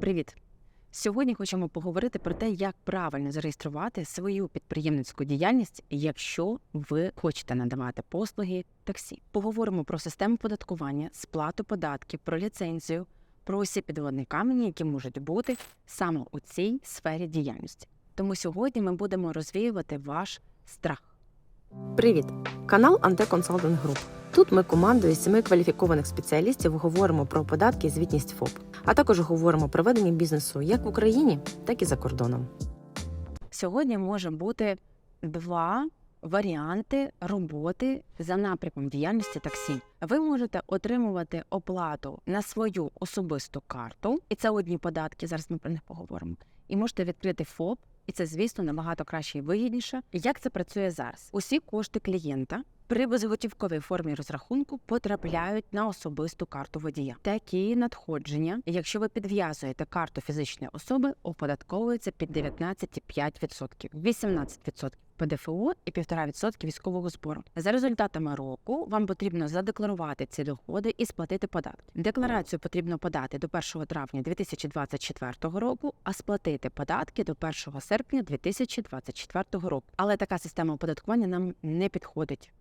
Привіт! Сьогодні хочемо поговорити про те, як правильно зареєструвати свою підприємницьку діяльність, якщо ви хочете надавати послуги таксі. Поговоримо про систему податкування, сплату податків, про ліцензію, про усі підводні камені, які можуть бути саме у цій сфері діяльності. Тому сьогодні ми будемо розвіювати ваш страх. Привіт! Канал Анте Консалтинг Груп. Тут ми командою з семи кваліфікованих спеціалістів говоримо про податки і звітність ФОП, а також говоримо про ведення бізнесу як в Україні, так і за кордоном. Сьогодні може бути два варіанти роботи за напрямом діяльності таксі. Ви можете отримувати оплату на свою особисту карту, і це одні податки. Зараз ми про них поговоримо. І можете відкрити ФОП, і це, звісно, набагато краще і вигідніше. Як це працює зараз? Усі кошти клієнта. При безготівковій формі розрахунку потрапляють на особисту карту водія. Такі надходження, якщо ви підв'язуєте карту фізичної особи, оподатковуються під 19,5%, 18% ПДФО і 1,5% військового збору. За результатами року вам потрібно задекларувати ці доходи і сплатити податки. Декларацію потрібно подати до 1 травня 2024 року, а сплатити податки до 1 серпня 2024 року. Але така система оподаткування нам не підходить.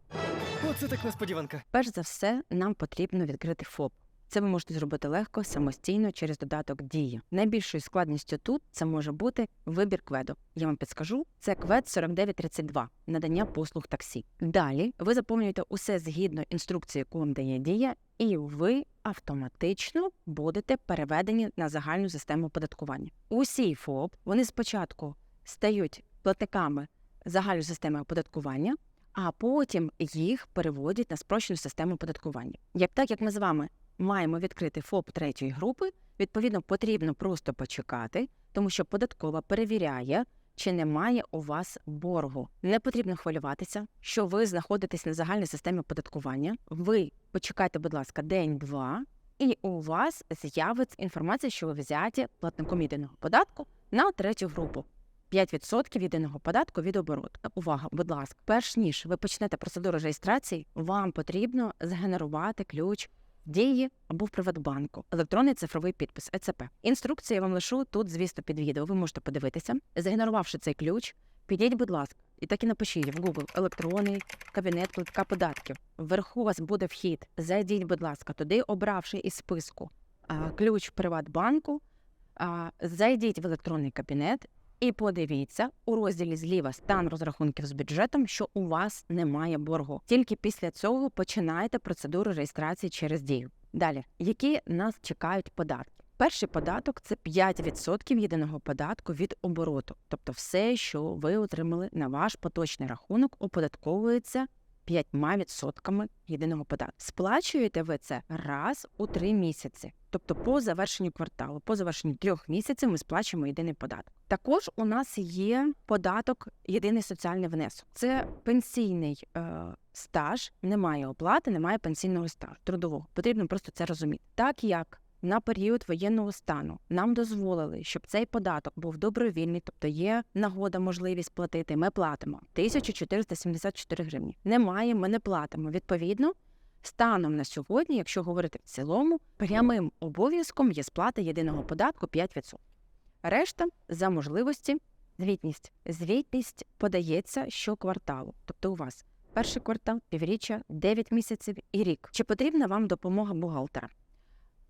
Оце так несподіванка. Перш за все, нам потрібно відкрити ФОП. Це ви можете зробити легко самостійно через додаток Дія. Найбільшою складністю тут це може бути вибір кведу. Я вам підскажу, це квед 4932 надання послуг таксі. Далі ви заповнюєте усе згідно інструкції, яку вам дає дія, і ви автоматично будете переведені на загальну систему оподаткування. Усі ФОП вони спочатку стають платниками загальної системи оподаткування а потім їх переводять на спрощену систему оподаткування. Як так як ми з вами маємо відкрити ФОП третьої групи, відповідно потрібно просто почекати, тому що податкова перевіряє. Чи немає у вас боргу? Не потрібно хвилюватися, що ви знаходитесь на загальній системі оподаткування. Ви почекайте, будь ласка, день-два, і у вас з'явиться інформація, що ви взяті платником єдиного податку на третю групу. 5% єдиного податку від обороту. Увага, будь ласка, перш ніж ви почнете процедуру реєстрації, вам потрібно згенерувати ключ дії або в Приватбанку, електронний цифровий підпис ЕЦП. Інструкцію я вам лишу тут, звісно, під відео. Ви можете подивитися. Згенерувавши цей ключ, підіть, будь ласка, і так і напишіть в Google електронний кабінет платка податків. Вверху у вас буде вхід. Зайдіть, будь ласка, туди, обравши із списку а, ключ Приватбанку. Зайдіть в електронний кабінет і подивіться у розділі зліва стан розрахунків з бюджетом, що у вас немає боргу. Тільки після цього починаєте процедуру реєстрації через дію. Далі, які нас чекають податки? Перший податок це 5% єдиного податку від обороту, тобто все, що ви отримали на ваш поточний рахунок, оподатковується 5% єдиного податку. Сплачуєте ви це раз у три місяці. Тобто по завершенню кварталу, по завершенню трьох місяців ми сплачуємо єдиний податок. Також у нас є податок єдиний соціальний внесок. Це пенсійний е, стаж, немає оплати, немає пенсійного стажу трудового. Потрібно просто це розуміти. Так як на період воєнного стану нам дозволили, щоб цей податок був добровільний, тобто є нагода, можливість платити. Ми платимо 1474 гривні. Немає, ми не платимо. Відповідно, станом на сьогодні, якщо говорити в цілому, прямим обов'язком є сплата єдиного податку 5%. Решта за можливості звітність. Звітність подається щокварталу. Тобто у вас перший квартал, півріччя, 9 місяців і рік. Чи потрібна вам допомога бухгалтера?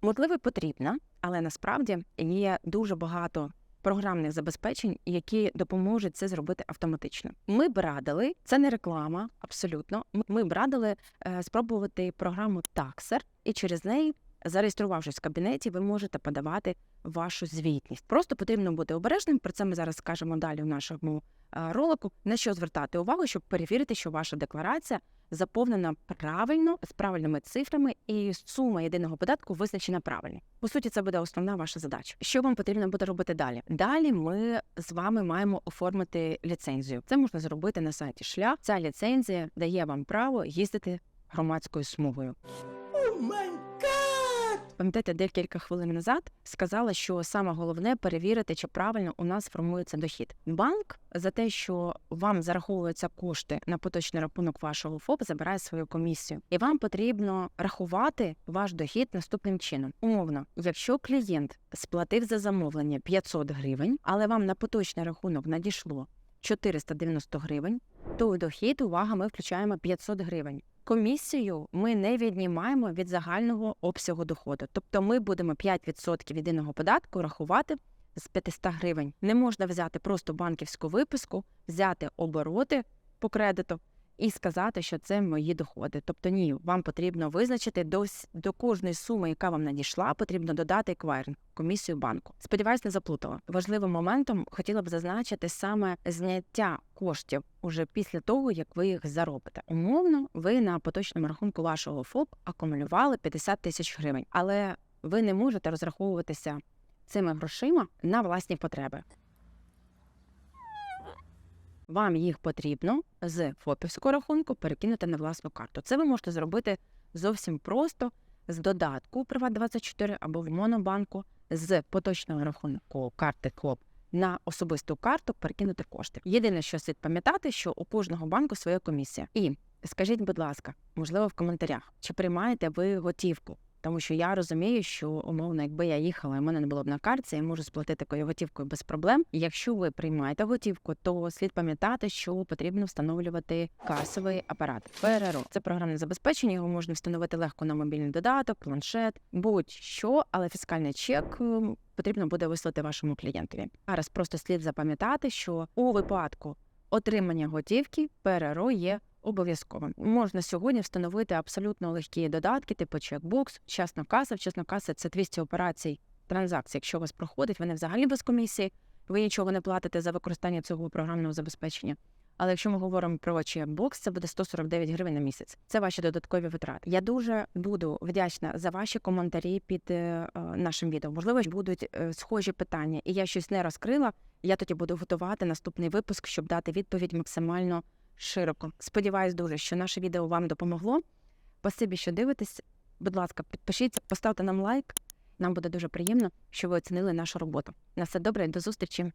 Можливо, потрібна, але насправді є дуже багато програмних забезпечень, які допоможуть це зробити автоматично. Ми б радили, це не реклама, абсолютно. Ми- б радили е, спробувати програму Taxer, і через неї, зареєструвавшись в кабінеті, ви можете подавати вашу звітність. Просто потрібно бути обережним. Про це ми зараз скажемо далі в нашому е, ролику. На що звертати увагу, щоб перевірити, що ваша декларація заповнена правильно з правильними цифрами, і сума єдиного податку визначена правильно. По суті, це буде основна ваша задача. Що вам потрібно буде робити далі? Далі ми з вами маємо оформити ліцензію. Це можна зробити на сайті шлях. Ця ліцензія дає вам право їздити громадською смугою. Гад! Пам'ятаєте, декілька хвилин назад сказала, що саме головне перевірити, чи правильно у нас формується дохід. Банк за те, що вам зараховуються кошти на поточний рахунок вашого ФОП, забирає свою комісію, і вам потрібно рахувати ваш дохід наступним чином. Умовно, якщо клієнт сплатив за замовлення 500 гривень, але вам на поточний рахунок надійшло 490 гривень, то у дохід, увага, ми включаємо 500 гривень. Комісію ми не віднімаємо від загального обсягу доходу. Тобто ми будемо 5% єдиного податку рахувати з 500 гривень. Не можна взяти просто банківську виписку, взяти обороти по кредиту і сказати, що це мої доходи. Тобто ні, вам потрібно визначити до, до кожної суми, яка вам надійшла, потрібно додати еквайринг, комісію банку. Сподіваюсь, не заплутала. Важливим моментом хотіла б зазначити саме зняття коштів уже після того, як ви їх заробите. Умовно, ви на поточному рахунку вашого ФОП акумулювали 50 тисяч гривень, але ви не можете розраховуватися цими грошима на власні потреби. Вам їх потрібно з ФОПівського рахунку перекинути на власну карту. Це ви можете зробити зовсім просто з додатку Приват24 або в Монобанку з поточного рахунку карти ФОП на особисту карту перекинути кошти. Єдине, що слід пам'ятати, що у кожного банку своя комісія. І скажіть, будь ласка, можливо, в коментарях, чи приймаєте ви готівку? Тому що я розумію, що умовно, якби я їхала, і в мене не було б на карті, я можу сплатити такою готівкою без проблем. Якщо ви приймаєте готівку, то слід пам'ятати, що потрібно встановлювати касовий апарат. ПРРО це програмне забезпечення. Його можна встановити легко на мобільний додаток, планшет, будь-що, але фіскальний чек ем, потрібно буде вислати вашому клієнтові. Зараз просто слід запам'ятати, що у випадку отримання готівки ПРРО є обов'язковим. Можна сьогодні встановити абсолютно легкі додатки, типу чекбокс, чесна каса. Вчасна каса це 200 операцій транзакцій. Якщо у вас проходить, вони взагалі без комісії. Ви нічого не платите за використання цього програмного забезпечення. Але якщо ми говоримо про чекбокс, це буде 149 гривень на місяць. Це ваші додаткові витрати. Я дуже буду вдячна за ваші коментарі під е, е, нашим відео. Можливо, будуть е, схожі питання, і я щось не розкрила. Я тоді буду готувати наступний випуск, щоб дати відповідь максимально широко. Сподіваюсь дуже, що наше відео вам допомогло. Спасибі, що дивитесь. Будь ласка, підпишіться, поставте нам лайк. Нам буде дуже приємно, що ви оцінили нашу роботу. На все добре, до зустрічі.